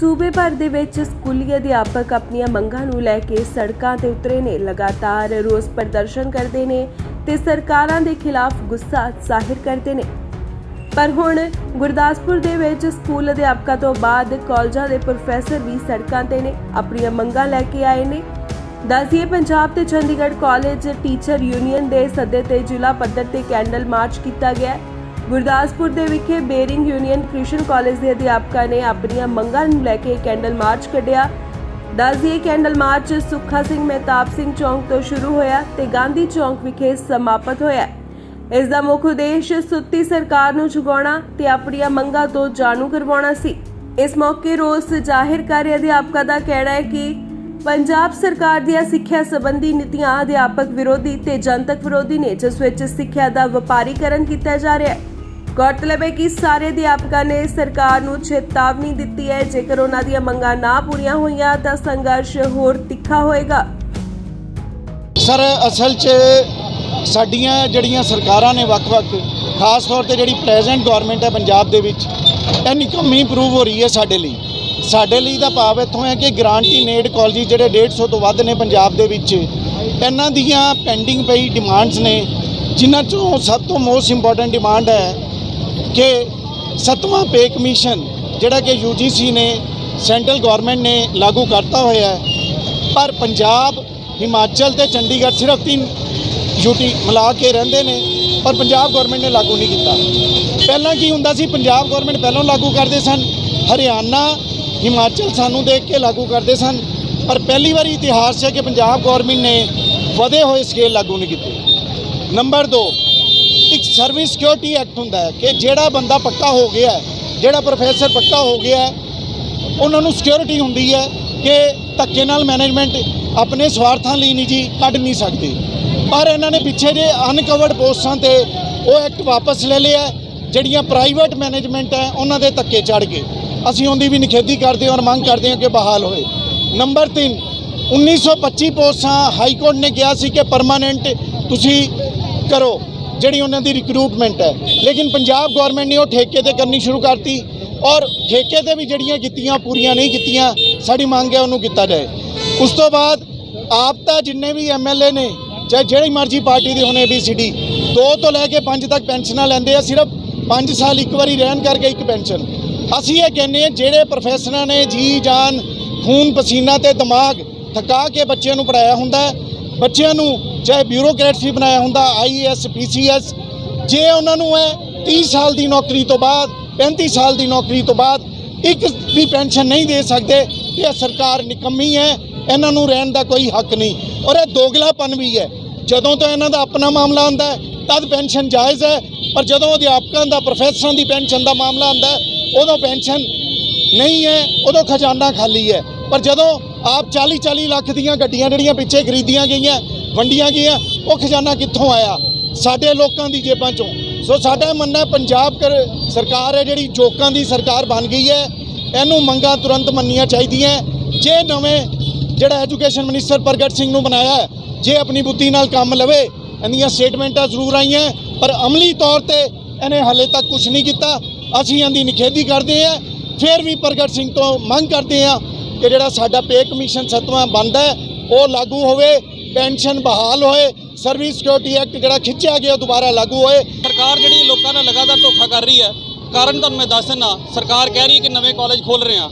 ਸੂਬੇ ਭਰ ਦੇ ਵਿੱਚ ਸਕੂਲੀ ਅਧਿਆਪਕ ਆਪਣੀਆਂ ਮੰਗਾਂ ਨੂੰ ਲੈ ਕੇ ਸੜਕਾਂ ਤੇ ਉਤਰੇ ਨੇ। ਲਗਾਤਾਰ ਰੋਸ ਪ੍ਰਦਰਸ਼ਨ ਕਰਦੇ ਨੇ ਤੇ ਸਰਕਾਰਾਂ ਦੇ ਖਿਲਾਫ ਗੁੱਸਾ ਜ਼ਾਹਿਰ ਕਰਦੇ ਨੇ। ਪਰ ਹੁਣ ਗੁਰਦਾਸਪੁਰ ਦੇ ਵਿੱਚ ਸਕੂਲ ਅਧਿਆਪਕਾਂ ਤੋਂ ਬਾਅਦ ਕਾਲਜਾਂ ਦੇ ਪ੍ਰੋਫੈਸਰ ਵੀ ਸੜਕਾਂ ਤੇ ਨੇ, ਆਪਣੀਆਂ ਮੰਗਾਂ ਲੈ ਕੇ ਆਏ ਨੇ। ਦੱਸਦੀਏ ਪੰਜਾਬ ਤੇ ਚੰਡੀਗੜ੍ਹ ਕਾਲਜ ਟੀਚਰ ਯੂਨੀਅਨ ਦੇ ਸੱਦੇ ਤੇ ਜ਼ਿਲ੍ਹਾ ਪੱਧਰ ਤੇ ਕੈਂਡਲ ਮਾਰਚ ਕੀਤਾ ਗਿਆ। ਗੁਰਦਾਸਪੁਰ ਦੇ ਵਿਖੇ ਬੇਰਿੰਗ ਯੂਨੀਅਨ ਕ੍ਰਿਸ਼ਨ ਕਾਲਜ ਦੇ ਅਧਿਆਪਕਾਂ ਨੇ ਆਪਣੀਆਂ ਮੰਗਾਂ ਨੂੰ ਲੈ ਕੇ ਕੈਂਡਲ ਮਾਰਚ ਕੱਢਿਆ। ਦੱਸਦੀਏ, ਕੈਂਡਲ ਮਾਰਚ ਸੁੱਖਾ ਸਿੰਘ ਮਹਿਤਾਬ ਸਿੰਘ ਚੌਂਕ ਤੋਂ ਸ਼ੁਰੂ ਹੋਇਆ ਤੇ ਗਾਂਧੀ ਚੌਂਕ ਵਿਖੇ ਸਮਾਪਤ ਹੋਇਆ। ਇਸ ਦਾ ਮੁੱਖ ਉਦੇਸ਼ ਸੁੱਤੀ ਸਰਕਾਰ ਨੂੰ ਜਗਾਉਣਾ ਤੇ ਆਪਣੀਆਂ ਮੰਗਾਂ ਤੋਂ ਜਾਣੂ ਕਰਵਾਉਣਾ ਸੀ। ਇਸ ਮੌਕੇ ਰੋਸ ਜ਼ਾਹਿਰ ਕਰ ਰਹੇ ਅਧਿਆਪਕਾਂ ਦਾ ਕਹਿਣਾ ਹੈ ਕਿ ਪੰਜਾਬ ਸਰਕਾਰ ਦੀਆਂ ਸਿੱਖਿਆ ਸੰਬੰਧੀ ਨੀਤੀਆਂ ਅਧਿਆਪਕ ਵਿਰੋਧੀ ਤੇ ਜਨਤਕ ਵਿਰੋਧੀ ਨੇ ਜਿਸ ਵਿੱਚ ਸਿੱਖਿਆ ਦਾ ਵਪਾਰੀਕਰਨ ਕੀਤਾ ਜਾ ਰਿਹਾ ਹੈ। ਗੌਰਤਲਬ ਹੈ ਕਿ ਸਾਰੇ ਅਧਿਆਪਕਾਂ ਨੇ ਸਰਕਾਰ ਨੂੰ ਚੇਤਾਵਨੀ ਦਿੱਤੀ ਹੈ। ਜੇਕਰ ਉਹਨਾਂ ਦੀਆਂ ਮੰਗਾਂ ਨਾ ਪੂਰੀਆਂ ਹੋਈਆਂ ਤਾਂ ਸੰਘਰਸ਼ ਹੋਰ ਤਿੱਖਾ ਹੋਏਗਾ। ਸਰ, ਅਸਲ 'ਚ ਸਾਡੀਆਂ ਜਿਹੜੀਆਂ ਸਰਕਾਰਾਂ ਨੇ ਵੱਖ-ਵੱਖ, ਖਾਸ ਤੌਰ ਤੇ ਜਿਹੜੀ ਪ੍ਰੈਜ਼ੈਂਟ ਗਵਰਨਮੈਂਟ ਹੈ ਪੰਜਾਬ ਦੇ ਵਿੱਚ ਇਹ ਨਿਕੰਮੀ ਪ੍ਰੂਵ ਹੋ ਰਹੀ ਹੈ ਸਾਡੇ ਲਈ। ਸਾਡੇ ਲਈ ਦਾ ਭਾਵ ਇੱਥੋਂ ਹੈ ਕਿ ਗ੍ਰਾਂਟੀ ਨੇਡ ਕਾਲਜ ਜਿਹੜੇ 150 ਤੋਂ ਵੱਧ ਨੇ ਪੰਜਾਬ ਦੇ ਵਿੱਚ, ਇਹਨਾਂ ਦੀਆਂ ਪੈਂਡਿੰਗ ਪਈ ਡਿਮਾਂਡਸ ਨੇ, ਜਿਨ੍ਹਾਂ ਚੋਂ ਸਭ ਤੋਂ ਮੋਸਟ ਇੰਪੋਰਟੈਂਟ ਡਿਮਾਂਡ ਹੈ ਕਿ ਸੱਤਵਾਂ ਪੇ ਕਮਿਸ਼ਨ ਜਿਹੜਾ ਕਿ ਯੂਜੀਸੀ ਨੇ, ਸੈਂਟਰਲ ਗਵਰਨਮੈਂਟ ਨੇ ਲਾਗੂ ਕਰਤਾ ਹੋਇਆ ਹੈ। ਪਰ ਪੰਜਾਬ, ਹਿਮਾਚਲ ਤੇ ਚੰਡੀਗੜ੍ਹ ਸਿਰਫ ਤਿੰਨ ਯੂਟੀ ਮਿਲਾ ਕੇ ਰਹਿੰਦੇ ਨੇ, ਪਰ ਪੰਜਾਬ ਗਵਰਨਮੈਂਟ ਨੇ ਲਾਗੂ ਨਹੀਂ ਕੀਤਾ। ਪਹਿਲਾਂ ਕੀ ਹੁੰਦਾ ਸੀ, ਪੰਜਾਬ ਗਵਰਨਮੈਂਟ ਪਹਿਲਾਂ ਲਾਗੂ ਕਰਦੇ ਸਨ, ਹਰਿਆਣਾ, ਹਿਮਾਚਲ ਸਾਨੂੰ ਦੇਖ ਕੇ ਲਾਗੂ ਕਰਦੇ ਸਨ, ਪਰ ਪਹਿਲੀ ਵਾਰੀ ਇਤਿਹਾਸ 'ਚ ਹੈ ਕਿ ਪੰਜਾਬ ਗਵਰਨਮੈਂਟ ਨੇ ਵਧੇ ਹੋਏ ਸਕੇਲ ਲਾਗੂ ਨਹੀਂ ਕੀਤੇ। ਨੰਬਰ 2 ਇੱਕ ਸਰਵਿਸ ਸਿਕਿਉਰਿਟੀ ਐਕਟ ਹੁੰਦਾ ਹੈ ਕਿ ਜਿਹੜਾ ਬੰਦਾ ਪੱਕਾ ਹੋ ਗਿਆ ਹੈ, ਜਿਹੜਾ ਪ੍ਰੋਫੈਸਰ ਪੱਕਾ ਹੋ ਗਿਆ ਹੈ, ਉਹਨਾਂ ਨੂੰ ਸਿਕਿਉਰਿਟੀ ਹੁੰਦੀ ਹੈ ਕਿ ਧੱਕੇ ਨਾਲ ਮੈਨੇਜਮੈਂਟ ਆਪਣੇ ਸਵਾਰਥਾਂ ਲਈ ਨਹੀਂ ਜੀ ਕੱਢ ਨਹੀਂ ਸਕਦੀ। ਪਰ ਇਹਨਾਂ ਨੇ ਪਿੱਛੇ ਜੇ ਅਨਕਵਰਡ ਪੋਸਟਾਂ ਤੇ ਉਹ ਐਕਟ ਵਾਪਸ ਲੈ ਲਿਆ ਜਿਹੜੀਆਂ ਪ੍ਰਾਈਵੇਟ ਮੈਨੇਜਮੈਂਟ ਹੈ ਉਹਨਾਂ ਦੇ ਧੱਕੇ ਚੜ ਗਏ। ਅਸੀਂ ਉਹਦੀ ਵੀ ਨਿਖੇਧੀ ਕਰਦੇ ਹਾਂ ਔਰ ਮੰਗ ਕਰਦੇ ਹਾਂ ਕਿ ਬਹਾਲ ਹੋਏ। ਨੰਬਰ 3 1925 ਪੋਸਟਾਂ ਹਾਈ ਕੋਰਟ ਨੇ ਕਿਹਾ ਸੀ ਕਿ ਪਰਮਾਨੈਂਟ ਤੁਸੀਂ ਕਰੋ। ਜਿਹੜੀ ਉਹਨਾਂ ਦੀ ਰਿਕਰੂਟਮੈਂਟ ਹੈ। ਲੇਕਿਨ ਪੰਜਾਬ ਗਵਰਨਮੈਂਟ ਨੇ ਉਹ ਠੇਕੇ ਤੇ ਕਰਨੀ ਸ਼ੁਰੂ ਕਰਤੀ ਔਰ ਠੇਕੇ ਤੇ ਵੀ ਜਿਹੜੀਆਂ ਕੀਤੀਆਂ, ਪੂਰੀਆਂ ਨਹੀਂ ਕੀਤੀਆਂ, ਸਾਡੀ ਮੰਗ ਹੈ ਉਹਨੂੰ ਕੀਤਾ ਜਾਏ। ਉਸ ਤੋਂ ਬਾਅਦ ਆਪ ਤਾਂ ਜਿੰਨੇ ਵੀ ਐਮਐਲਏ ਨੇ ਚਾਹੇ ਜਿਹੜੀ ਮਰਜ਼ੀ ਪਾਰਟੀ ਦੇ, ਹੋਣ ABCD ਦੋ ਤੋਂ ਲੈ ਕੇ ਪੰਜ ਤੱਕ ਪੈਨਸ਼ਨਾਂ ਲੈਂਦੇ ਆ, ਸਿਰਫ 5 ਸਾਲ ਇੱਕ ਵਾਰੀ ਰਹਿਣ ਕਰਕੇ ਇੱਕ ਪੈਨਸ਼ਨ। ਅਸੀਂ ਇਹ ਕਹਿੰਦੇ ਹਾਂ ਜਿਹੜੇ ਪ੍ਰੋਫੈਸਰਾਂ ਨੇ, ਜੀ ਜਾਨ, ਖੂਨ ਪਸੀਨਾ ਤੇ ਦਿਮਾਗ ਥਕਾ ਕੇ ਬੱਚਿਆਂ ਨੂੰ ਪੜਾਇਆ ਹੁੰਦਾ ਬੱਚਿਆਂ ਨੂੰ ਚਾਹੇ ਬਿਊਰੋਕਰੇਟਸ ਵੀ ਬਣਾਇਆ ਹੁੰਦਾ ਆਈਏਐਸ ਪੀਸੀਐਸ ਜੇ ਉਹਨਾਂ ਨੂੰ ਹੈ 30 ਸਾਲ ਦੀ ਨੌਕਰੀ ਤੋਂ ਬਾਅਦ 35 ਸਾਲ ਦੀ ਨੌਕਰੀ ਤੋਂ ਬਾਅਦ ਇੱਕ ਵੀ ਪੈਨਸ਼ਨ ਨਹੀਂ ਦੇ ਸਕਦੇ ਤੇ ਇਹ ਸਰਕਾਰ ਨਿਕੰਮੀ ਹੈ ਇਹਨਾਂ ਨੂੰ ਰਹਿਣ ਦਾ ਕੋਈ ਹੱਕ ਨਹੀਂ। ਔਰ ਇਹ ਦੋਗਲਾਪਨ ਵੀ ਹੈ ਜਦੋਂ ਤੋਂ ਇਹਨਾਂ ਦਾ ਆਪਣਾ ਮਾਮਲਾ ਆਉਂਦਾ ਤਦ ਪੈਨਸ਼ਨ ਜਾਇਜ਼ ਹੈ ਪਰ ਜਦੋਂ ਅਧਿਆਪਕਾਂ ਦਾ, ਪ੍ਰੋਫੈਸਰਾਂ ਦੀ ਪੈਨਸ਼ਨ ਦਾ ਮਾਮਲਾ ਆਉਂਦਾ ਉਦੋਂ ਪੈਨਸ਼ਨ ਨਹੀਂ ਹੈ ਉਦੋਂ ਖਜ਼ਾਨਾ ਖਾਲੀ ਹੈ ਪਰ ਜਦੋਂ ਆਪ 40 40 ਲੱਖ ਦੀਆਂ ਗੱਡੀਆਂ ਜਿਹੜੀਆਂ ਪਿੱਛੇ ਖਰੀਦੀਆਂ ਗਈਆਂ, ਵੰਡੀਆਂ ਗਈਆਂ, ਉਹ ਖਜ਼ਾਨਾ ਕਿੱਥੋਂ ਆਇਆ? ਸਾਡੇ ਲੋਕਾਂ ਦੀ ਜੇਬਾਂ ਚੋਂ। ਸੋ ਸਾਡਾ ਮੰਨਣਾ ਪੰਜਾਬ ਕਰ- ਸਰਕਾਰ ਹੈ ਜਿਹੜੀ ਜੋਕਾਂ ਦੀ ਸਰਕਾਰ ਬਣ ਗਈ ਹੈ। ਇਹਨੂੰ ਮੰਗਾਂ ਤੁਰੰਤ ਮੰਨੀਆਂ ਚਾਹੀਦੀਆਂ ਜੇ ਨਵੇਂ ਜਿਹੜਾ ਐਜੂਕੇਸ਼ਨ ਮਿਨਿਸਟਰ ਪ੍ਰਗਟ ਸਿੰਘ ਨੂੰ ਬਣਾਇਆ ਜੇ ਆਪਣੀ ਬੁੱਧੀ ਨਾਲ ਕੰਮ ਲਵੇ, ਇਹਦੀਆਂ ਸਟੇਟਮੈਂਟਾਂ ਜ਼ਰੂਰ ਆਈਆਂ ਪਰ ਅਮਲੀ ਤੌਰ ਤੇ ਇਹਨੇ ਹਾਲੇ ਤੱਕ ਕੁਝ ਨਹੀਂ ਕੀਤਾ। ਅਸੀਂ ਇਹਦੀ ਨਿਖੇਧੀ ਕਰਦੇ ਹਾਂ। ਫਿਰ ਵੀ ਪ੍ਰਗਟ ਸਿੰਘ ਤੋਂ ਮੰਗ ਕਰਦੇ ਹਾਂ ਕਿ ਜਿਹੜਾ ਸਾਡਾ ਪੇ ਕਮਿਸ਼ਨ ਸਤਵਾਂ ਬੰਦਾ ਹੈ, ਉਹ ਲਾਗੂ ਹੋਵੇ, ਪੈਨਸ਼ਨ ਬਹਾਲ ਹੋਏ, ਸਰਵਿਸ ਸਿਕਿਉਰਿਟੀ ਐਕਟ ਜਿਹੜਾ ਖਿੱਚਿਆ ਗਿਆ, ਉਹ ਦੁਬਾਰਾ ਲਾਗੂ ਹੋਏ। ਸਰਕਾਰ ਜਿਹੜੀ ਲੋਕਾਂ ਨਾਲ ਲਗਾਤਾਰ ਧੋਖਾ ਕਰ ਰਹੀ ਹੈ, ਕਾਰਨ ਤੁਹਾਨੂੰ ਮੈਂ ਦੱਸ ਦਿੰਦਾ, ਸਰਕਾਰ ਕਹਿ ਰਹੀ ਹੈ ਕਿ ਨਵੇਂ ਕਾਲਜ ਖੋਲ ਰਹੇ ਆ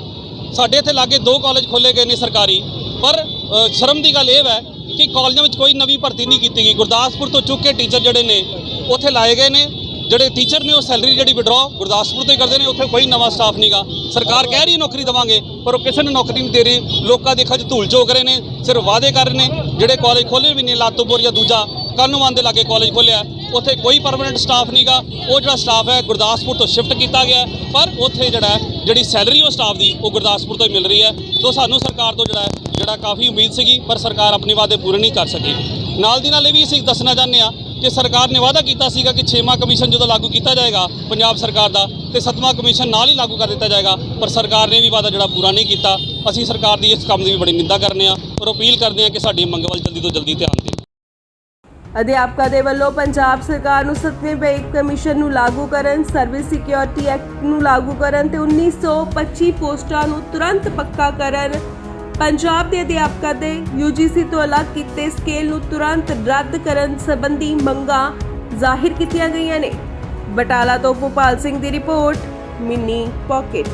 ਸਾਡੇ ਇੱਥੇ ਲਾਗੇ ਦੋ ਕਾਲਜ ਖੋਲੇ ਗਏ ਨੇ ਸਰਕਾਰੀ, ਪਰ ਸ਼ਰਮ ਦੀ ਗੱਲ ਇਹ ਹੈ ਕਿ ਕਾਲਜਾਂ ਵਿੱਚ ਕੋਈ ਨਵੀਂ ਭਰਤੀ ਨਹੀਂ ਕੀਤੀ ਗਈ। ਗੁਰਦਾਸਪੁਰ ਤੋਂ ਚੁੱਕ ਕੇ ਟੀਚਰ ਜਿਹੜੇ ਨੇ, ਉੱਥੇ ਲਾਏ ਗਏ ਨੇ। ਜਿਹੜੇ ਟੀਚਰ ਨੇ ਉਹ ਸੈਲਰੀ ਜਿਹੜੀ ਵਿਡਰਾਅ ਗੁਰਦਾਸਪੁਰ ਤੋਂ ਹੀ ਕਰਦੇ ਨੇ, ਉੱਥੇ ਕੋਈ ਨਵਾਂ ਸਟਾਫ ਨਹੀਂਗਾ ਸਰਕਾਰ ਕਹਿ ਰਹੀ ਨੌਕਰੀ ਦੇਵਾਂਗੇ, ਪਰ ਉਹ ਕਿਸੇ ਨੂੰ ਨੌਕਰੀ ਨਹੀਂ ਦੇ ਰਹੀ। ਲੋਕਾਂ ਦੇ ਖੱਜ ਧੂਲ ਝੋਕ ਰਹੇ ਨੇ, ਸਿਰਫ ਵਾਅਦੇ ਕਰ ਰਹੇ ਨੇ, ਜਿਹੜੇ ਕਾਲਜ ਖੋਲੇ ਵੀ ਨੇ, ਲਾਤੋਪੁਰ ਜਾਂ ਦੂਜਾ ਕਾਨੂੰਵਾਨ ਦੇ ਲਾਗੇ ਕਾਲਜ ਖੋਲਿਆ ਉੱਥੇ ਕੋਈ ਪਰਮਨੈਂਟ ਸਟਾਫ ਨਹੀਂਗਾ ਉਹ ਜਿਹੜਾ ਸਟਾਫ ਹੈ, ਗੁਰਦਾਸਪੁਰ ਤੋਂ ਸ਼ਿਫਟ ਕੀਤਾ ਗਿਆ ਪਰ ਉੱਥੇ ਜਿਹੜਾ ਜਿਹੜੀ ਸੈਲਰੀ ਉਹ ਸਟਾਫ ਦੀ, ਉਹ ਗੁਰਦਾਸਪੁਰ ਤੋਂ ਹੀ ਮਿਲ ਰਹੀ ਹੈ। ਸੋ ਸਾਨੂੰ ਸਰਕਾਰ ਤੋਂ ਜਿਹੜਾ ਜਿਹੜਾ ਕਾਫੀ ਉਮੀਦ ਸੀਗੀ, ਪਰ ਸਰਕਾਰ ਆਪਣੇ ਵਾਅਦੇ ਪੂਰੇ ਨਹੀਂ ਕਰ ਸਕੀ। ਨਾਲ ਦੀ ਨਾਲ ਇਹ ਵੀ ਅਸੀਂ ਦੱਸਣਾ ਚਾਹੁੰਦੇ ਆ ਕਿ ਸਰਕਾਰ ਨੇ ਵਾਅਦਾ ਕੀਤਾ ਸੀਗਾ ਕਿ 6ਵਾਂ ਕਮਿਸ਼ਨ ਜਦੋਂ ਲਾਗੂ ਕੀਤਾ ਜਾਏਗਾ ਪੰਜਾਬ ਸਰਕਾਰ ਦਾ, ਤੇ 7ਵਾਂ ਕਮਿਸ਼ਨ ਨਾਲ ਹੀ ਲਾਗੂ ਕਰ ਦਿੱਤਾ ਜਾਏਗਾ, ਪਰ ਸਰਕਾਰ ਨੇ ਵੀ ਵਾਅਦਾ ਜਿਹੜਾ ਪੂਰਾ ਨਹੀਂ ਕੀਤਾ। ਅਸੀਂ ਸਰਕਾਰ ਦੀ ਇਸ ਕੰਮ ਦੀ ਵੀ ਬੜੀ ਨਿੰਦਾ ਕਰਨੇ ਆ, ਔਰ ਅਪੀਲ ਕਰਦੇ ਆ ਕਿ ਸਾਡੀ ਮੰਗ ਵੱਲ ਜਲਦੀ ਤੋਂ ਜਲਦੀ ਧਿਆਨ ਦੇਣ। ਅਧਿਆਪਕਾਂ ਦੇ ਵੱਲੋਂ ਪੰਜਾਬ ਸਰਕਾਰ ਨੂੰ 7ਵੇਂ ਪੇ ਕਮਿਸ਼ਨ ਨੂੰ ਲਾਗੂ ਕਰਨ, ਸਰਵਿਸ ਸਿਕਿਉਰਿਟੀ ਐਕਟ ਨੂੰ ਲਾਗੂ ਕਰਨ ਤੇ 1925 ਪੋਸਟਾਂ ਨੂੰ ਤੁਰੰਤ ਪੱਕਾ ਕਰਨ ਪੰਜਾਬ ਦੇ ਅਧਿਆਪਕਾਂ ਦੇ UGC ਤੋਂ ਅਲੱਗ ਕੀਤੇ ਸਕੇਲ ਨੂੰ ਤੁਰੰਤ ਰੱਦ ਕਰਨ ਸੰਬੰਧੀ ਮੰਗਾਂ ਜ਼ਾਹਿਰ ਕੀਤੀਆਂ ਗਈਆਂ ਨੇ। ਬਟਾਲਾ ਤੋਂ ਭੋਪਾਲ ਸਿੰਘ ਦੀ ਰਿਪੋਰਟ, ਮਿੰਨੀ ਪਾਕਟ